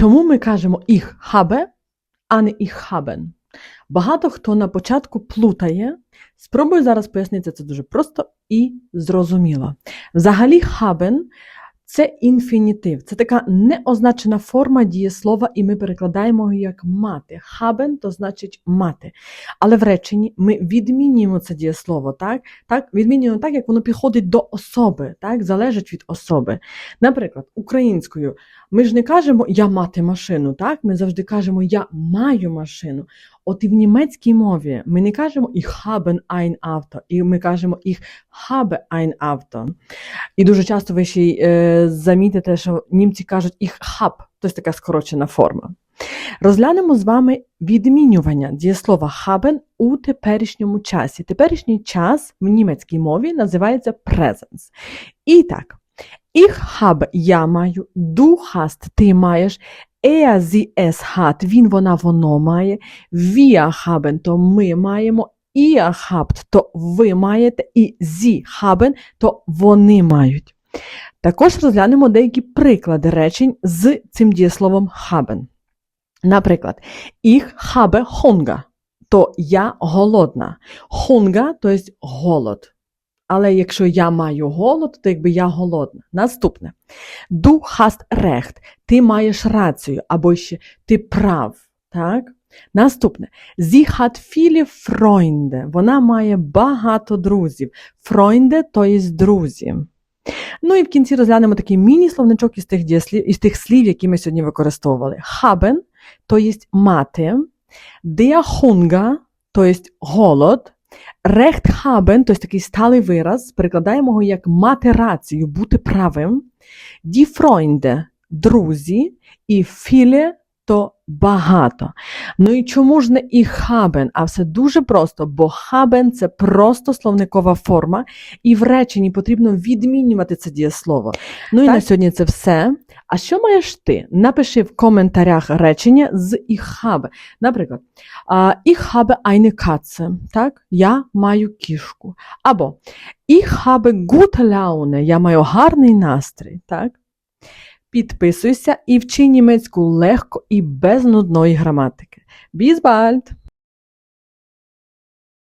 Чому ми кажемо «ich habe», а не «ich haben»? Багато хто на початку плутає. Спробую зараз пояснити це дуже просто і зрозуміло. Взагалі, haben – це інфінітив, це така неозначена форма дієслова, і ми перекладаємо його як мати. Haben – то значить мати. Але в реченні ми відмінюємо це дієслово, так? так? Відмінюємо так, як воно підходить до особи, так? залежить від особи. Наприклад, українською ми ж не кажемо я мати машину, так? Ми завжди кажемо я маю машину. От і в німецькій мові ми не кажемо ich haben ein Auto, і ми кажемо ich habe ein Auto. І дуже часто ви ще й е, замітите, що німці кажуть ich hab, тобто така скорочена форма. Розглянемо з вами відмінювання дієслова haben у теперішньому часі. Теперішній час в німецькій мові називається presence. І так, ich habe – я маю, du hast – ти маєш, er, sie, es hat – він, вона, воно має, wir haben – то ми маємо, ihr habt – то ви маєте, і sie haben – то вони мають. Також розглянемо деякі приклади речень з цим дієсловом haben. Наприклад, ich habe Hunger, то я голодна. Hunger, то є голод. Але якщо я маю голод, то якби я голодна. Наступне. Du hast recht. Ти маєш рацію, або ще ти прав. Так? Наступне. Sie hat viele Freunde. Вона має багато друзів. Freunde – то є друзі. Ну і в кінці розглянемо такий міні-словничок із тих, дієслів, із тих слів, які ми сьогодні використовували. Haben – то є мати. Der Hunger – то є голод. Recht haben, тобто такий сталий вираз, перекладаємо його як мати рацію, бути правим. Die Freunde – друзі, і viele – то багато. Ну і чому ж не і haben? А все дуже просто, бо haben – це просто словникова форма, і в реченні потрібно відмінювати це дієслово. Ну і Так. на сьогодні це все. А що маєш ти? Напиши в коментарях речення з habe. Наприклад, а, Ich habe eine Katze. Так? Я маю кішку. Або habe gute Laune. Я маю гарний настрій. Так? Підписуйся і вчи німецьку легко і без нудної граматики. Bis!